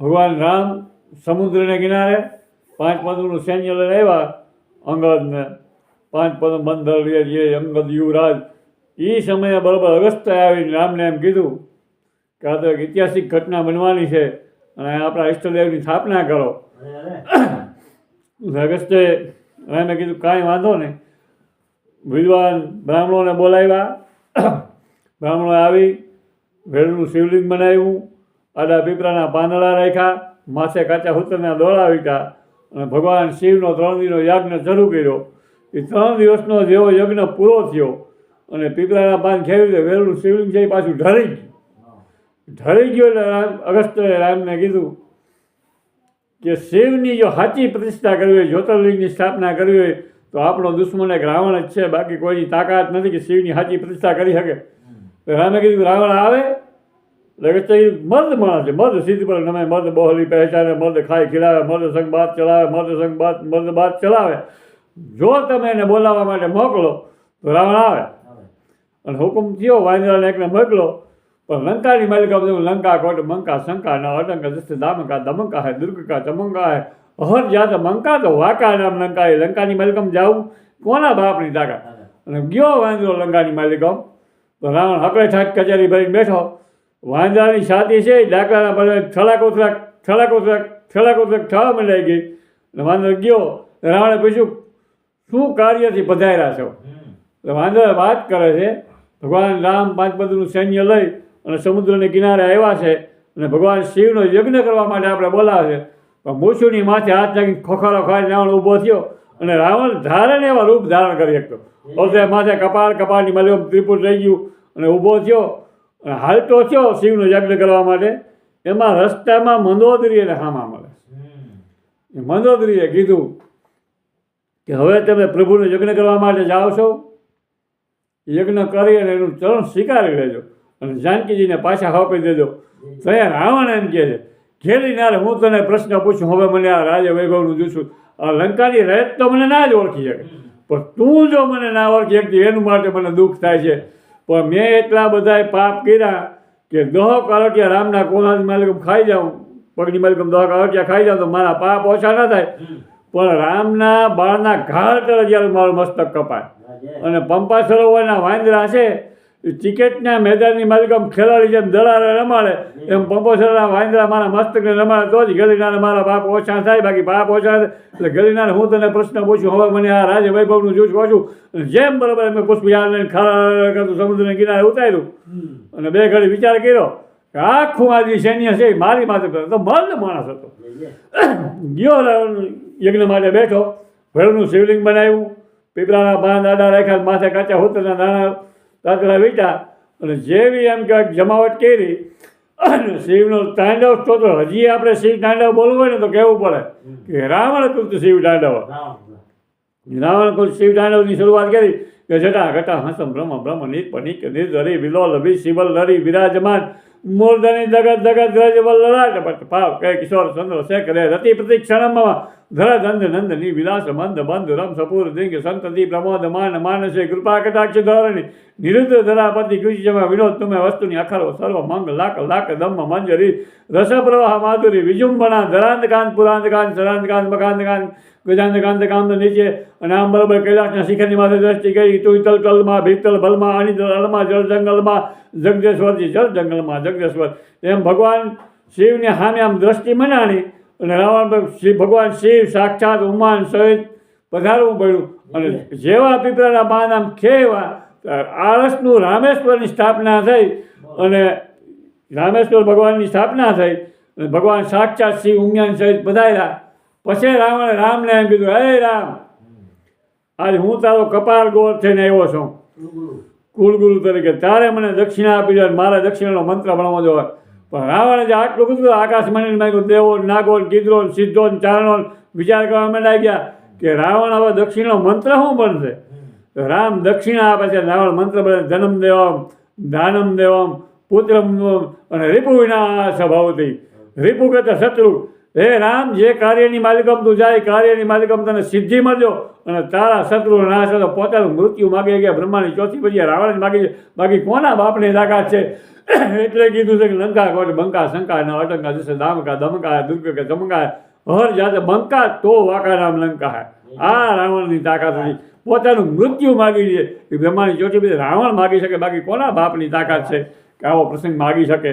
ભગવાન રામ સમુદ્રને કિનારે પાંચ પદુનું સૈન્ય લઈને આવ્યા અંગદને. પાંચ પદ બંદર જે અંગદ યુવરાજ. એ સમયે બરાબર અગસ્ત્ય આવીને રામને એમ કીધું કે આ તો એક ઐતિહાસિક ઘટના બનવાની છે અને આપણા ઈષ્ટદેવની સ્થાપના કરો. અગસ્ત્ય રામે કીધું કાંઈ વાંધો નહીં. વિદ્વાન બ્રાહ્મણોને બોલાવ્યા. બ્રાહ્મણો આવી વેળનું શિવલિંગ બનાવ્યું. આડા પીપળાના પાંદડા રાખ્યા, માથે કાચા હુતરના દોડા વીટા અને ભગવાન શિવનો ત્રણ દિનનો યજ્ઞ શરૂ કર્યો. એ ત્રણ દિવસનો જેવો યજ્ઞ પૂરો થયો અને પીપળાના પાન ખેવી દે વહેલું શિવલિંગ છે એ પાછું ઢળી ગયું. ઢળી ગયું એટલે રામ અગસ્ત્ય રામને કીધું કે શિવની જો સાચી પ્રતિષ્ઠા કરવી હોય, જ્યોતિર્લિંગની સ્થાપના કરવી હોય, તો આપણો દુશ્મન એક રાવણ જ છે. બાકી કોઈની તાકાત નથી કે શિવની સાચી પ્રતિષ્ઠા કરી શકે. રામે કીધું, રાવણ આવે એ મર્દ માણસ છે મર્દ સિદ્ધ પર તમે મર્દ બહોલી પહેચાને મર્દ ખાઈ ખીલાવે મર્દ સંગ બાત ચલાવે મર્દ સંગ બાત મર્દ બાત ચલાવે. જો તમે એને બોલાવવા માટે મોકલો તો રાવણ આવે. અને હુકમ થયો વાંદરાને એકને મોકલો. પણ લંકાની માલિકા બધું લંકા કોટ મંકા શંકા ના અટંક દસ્ત દામકા દમંકા હે દુર્ગકા ચમંકા હે અહર જાત મંકા તો વાકા નામ લંકા એ લંકાની માલિકમ જાવું? કોના બાપની તાકાત? અને ગયો વાંદરો લંકાની માલિકમ? તો રાવણ હકડે ઠાક કચેરી ભરીને બેઠો. વાંદરાની છાતી છે ડાકલાના પડે ઉતરાક થલાક ઉતરાક થવા મંડાઈ ગઈ. ને વાંદરો ગયો. રાવણે પૂછ્યું શું કાર્યથી પધાર્યા છો? વાંદરા વાત કરે છે. ભગવાન રામ પાંચ બધું સૈન્ય લઈ અને સમુદ્રને કિનારે આવ્યા છે અને ભગવાન શિવનો યજ્ઞ કરવા માટે આપણે બોલાવે છે. પણ મૂછુની માથે હાથ નાખીને ખોખારો ખાઈને રાવણ ઊભો થયો અને રાવણ ધારે ને એવા રૂપ ધારણ કરી શકતો. માથે કપાળ કપાળની માલિક ત્રિપુટ રહી ગયું અને ઊભો થયો. અને હાલતો થયો શિવનો યજ્ઞ કરવા માટે? એમાં રસ્તામાં મંદોદરી અને હામા મળે એ મંદોદરીએ કીધું કે હવે તમે પ્રભુનો યજ્ઞ કરવા માટે જાઓ છો યજ્ઞ કરી અને એનું ચરણ સ્વીકારી લેજો અને જાનકીજીને પાછા આપી દેજો. ત્યાં રાવણ એમ કહે છે. ઘેરી નારે હું તને પ્રશ્ન પૂછું. હવે મને આ રાજ વૈભવનું જોશું આ લંકાની રહેત તો મને ના જ ઓળખી શકે. પણ તું જો મને ના ઓળખી શકતી, એનું માટે મને દુઃખ થાય છે. પણ મેં એટલા બધા પાપ કર્યા કે દહ કારોટિયા રામના કોનાની માલિકમ ખાઈ જાઉં. પગની માલિકમ દહ કારોટિયા ખાઈ જાઉં તો મારા પાપ ઓછા ના થાય. પણ રામના બાળના ઘાટ જ્યારે મારું મસ્તક કપાય. અને પંપા સરોવરના વાંદરા છે ક્રિકેટના મેદાનની માલિકમ ખેલાડી જેમ દડારે રમાડે એમ પંપોસરના વાંદરા મારા મસ્તકને રમાડે તો જ ગલીનારે મારા બાપ ઓછા થાય બાકી બાપ ઓછા થાય. એટલે ગલીનારે હું તને પ્રશ્ન પૂછું હવે મને આ રાજ વૈભવનું જૂઠ પાછું જેમ બરાબર મેં પુષ્પયાર લઈને ખારા કરતું સમુદ્રને કિનારે ઉતાર્યું. અને બે ઘડી વિચાર કર્યો કે આખું આ જે સૈન્ય છે મારી માથે તો મર્દ માણસ હતો. ગયો યજ્ઞ માટે બેઠો ભેળનું શિવલિંગ બનાવ્યું. પીપળાના બાંધ દાડા રાખ્યા માથે કાચા હોતરના દાણા તાતડા વીટા અને જેવી એમ કે જમાવટ કરી અને શિવનો તાંડવ તો હજી આપણે શિવ તાંડવ બોલવું હોય ને તો કહેવું પડે કે રાવણ કૃત શિવ તાંડવ. રાવણ કૃત શિવ તાંડવની શરૂઆત કરી કે જટા ઘટા હસમ બ્રહ્મ બ્રહ્મ નિત પનિક નિર્ધરી વિલોલ ભી શિવલ નરી વિરાજમાન. મૂર્ધની દગત દગત રજ વલ્લરાટ પટ પાવ કે કિશોર ચંદ્ર શેખરે રતિ પ્રતિ ક્ષણમાં ધર નંદની વિલાસ મંદ બંધ રમ સપૂર દિંગ સંતતિ પ્રમોદ માન માનસે કૃપા કટાક્ષ ધોરણી નિરુદ્ધ ધરાપતિ કુશિજમાં વિનોદ તુમે વસ્તુની અખરો સર્વ મંગ લાક લાક દમ મંજરી રસ પ્રવાહ માધુરી વિજુંબણા ધરાંત કાંત પુરાંત કાંત સરાંત કાંત નીચે અને આમ બરાબર કૈલાસના શિખરની માથે દ્રષ્ટિ કરી તું તલ તલમાં ભીતલ ભલમાં અણિતલ અળમાં જળ જંગલમાં જગદેશ્વરજી જળ જંગલમાં જગદેશ્વર એમ ભગવાન શિવને સામે આમ દ્રષ્ટિ મનાણી અને રાવણ શ્રી ભગવાન શિવ સાક્ષાત ઉમાન સહિત પધારવું પડ્યું. અને જેવા પીપળાના પાન આમ ખેવા આળસનું રામેશ્વરની સ્થાપના થઈ અને રામેશ્વર ભગવાનની સ્થાપના થઈ અને ભગવાન સાક્ષાત શિવ ઉમિયાન સહિત પધાર્યા. પછી રાવણે રામને એમ કીધું હે રામ આજે હું તારો કપાળ ગોળ થઈને આવ્યો છું. કુલગુરુ તરીકે. તારે મને દક્ષિણા આપી દે મારે દક્ષિણાનો મંત્ર ભણવો જોઈએ. પણ રાવણે જે આટલું કીધું આકાશ મને માંગ્યું દેવો નાગો કીધરો સિદ્ધો ચારણો વિચાર કરવા માંડ્યા ગયા કે રાવણ હવે દક્ષિણનો મંત્ર શું બનશે? રામ દક્ષિણા આપે છે, રાવણ મંત્ર બને, જન્મ દેવમ, દાનમ દેવમ પુત્ર અને રીપુ વિના સ્વભાવથી રીપુ કરતા શત્રુ હે રામ, જે કાર્યની માલિકમ તું જાય કાર્યની માલિકમ તને સિદ્ધિ મળજો અને તારા શત્રુ નાશ તો પોતાનું મૃત્યુ માગે ગયા, બ્રહ્માની ચોથી બધી રાવણ માગી બાકી કોના બાપની તાકાત છે? એટલે કીધું છે કે લંકા કોટ, બંકા, શંકા, ન અટંકા જશે દામકા દમકા દુર્ગ કે ચમકા હર જાતે બંકા તો વાકા રામ લંકા આ રાવણની તાકાત હતી. પોતાનું મૃત્યુ માગી લે. એ બ્રહ્માની ચોથી પછી રાવણ માગી શકે. બાકી કોના બાપની તાકાત છે? કે આવો પ્રસંગ માગી શકે?